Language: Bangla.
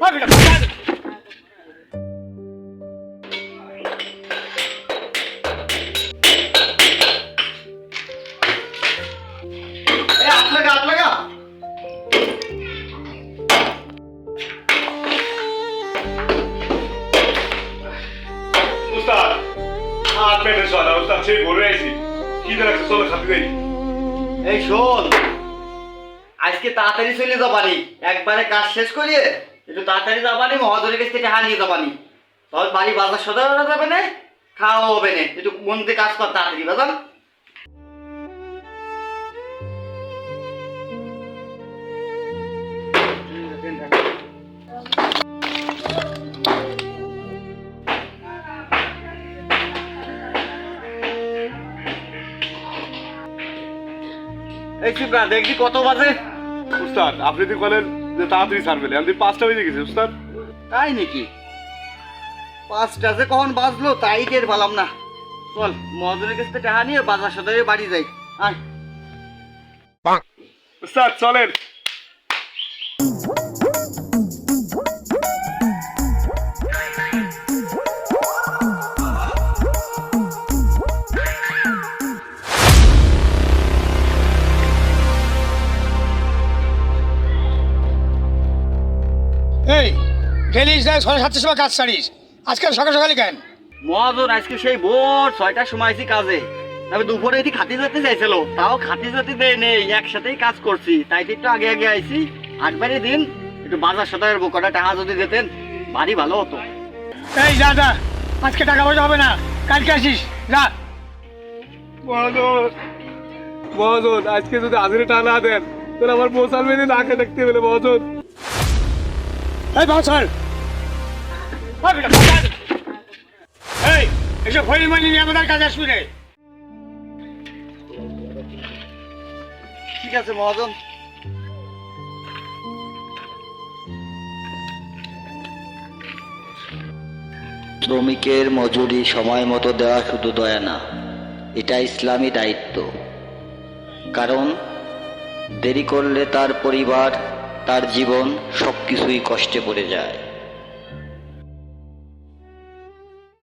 হাত লাগা হাত উস্তাদ হাত পেটে চলা সেই ঘুরে আইছি কি দেখ চলে খাতে দেই আজকে তাড়াতাড়ি চলে যাবানি একবারে কাজ শেষ করিয়ে একটু তাড়াতাড়ি যাবানি মহাজনের কাছ থেকে হানিয়ে যাবানি। তখন বাড়ি বাজার সদা যাবে না খাওয়া হবে না। একটু মন দিয়ে কাজ কর তাড়াতাড়ি বাজান। এই চিপরা দেখবি কত বাজে। উস্তাদ আপনি তো বলেন যে তাড়াতাড়ি ছাড়বে আমি পাঁচটা বেজে গেছে উস্তাদ। তাই নাকি? পাঁচটা যে কখন বাজলো তাই টের পেলাম না। চল মহাজনের কাছ থেকে টাকা নিয়ে বাজার সদরে বাড়ি যাই। আয়। উস্তাদ চলেন। এই গেলিস না সাড়ে সাতটার সময় কাজ ছাড়িস আজকাল সকাল সকালে কেন? মহাজন আজকে সেই ভোর ছয়টার সময় আইছি কাজে। তবে দুপুরে এটি খাতি যেতে চাইছিল তাও খাতি যেতে দেয় নেই একসাথেই কাজ করছি। তাই একটু আগে আগে আইছি। আটবারই দিন একটু বাজার সদায়ের কটা টাকা যদি দিতেন বাড়ি ভালো হতো। এই যা যা আজকে টাকা পয়সা হবে না। কালকে আসিস যা। মহাজন মহাজন আজকে যদি হাজিরে টাকা না দেন তাহলে আমার মশাল মেনে নাকে দেখতে পেলে মহাজন। এই বাউসার এই এসব ফইল মানি নিয়ে আমাদের কাজে আসবি রে ঠিক আছে মহাজন। শ্রমিকের মজুরি সময় মতো দেওয়া শুধু দয়া না এটা ইসলামী দায়িত্ব। কারণ দেরি করলে তার পরিবার তার জীবন সব কিছুই কষ্টে পড়ে যায়।